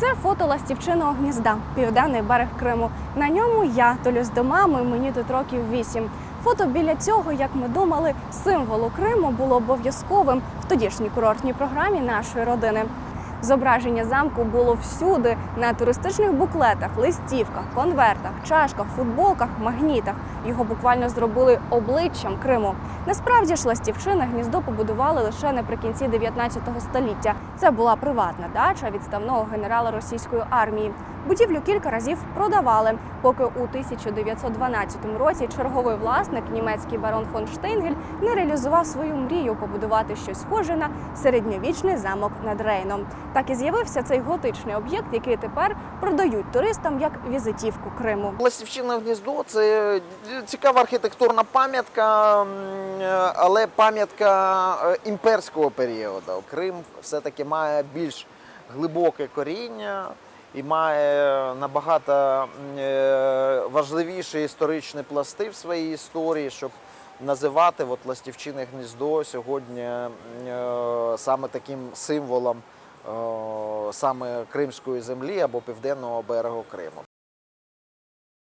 Це фото ластівчиного гнізда, південний берег Криму. На ньому я толюсь до мами, мені тут років вісім. Фото біля цього, як ми думали, символу Криму було обов'язковим в тодішній курортній програмі нашої родини. Зображення замку було всюди на туристичних буклетах, листівках, конвертах, чашках, футболках, магнітах. Його буквально зробили обличчям Криму. Насправді ж ластівчине гніздо побудували лише наприкінці 19 століття. Це була приватна дача відставного генерала російської армії. Будівлю кілька разів продавали, поки у 1912 році черговий власник, німецький барон фон Штейнгель, не реалізував свою мрію побудувати щось схоже на середньовічний замок над Рейном. Так і з'явився цей готичний об'єкт, який тепер продають туристам як візитівку Криму. Ластівчине гніздо це цікава архітектурна пам'ятка, але пам'ятка е, імперського періоду. Крим все-таки має більш глибоке коріння і має набагато е, важливіші історичні пласти в своїй історії, щоб називати от Ластівчине гніздо сьогодні е, саме таким символом е, саме Кримської землі або південного берегу Криму.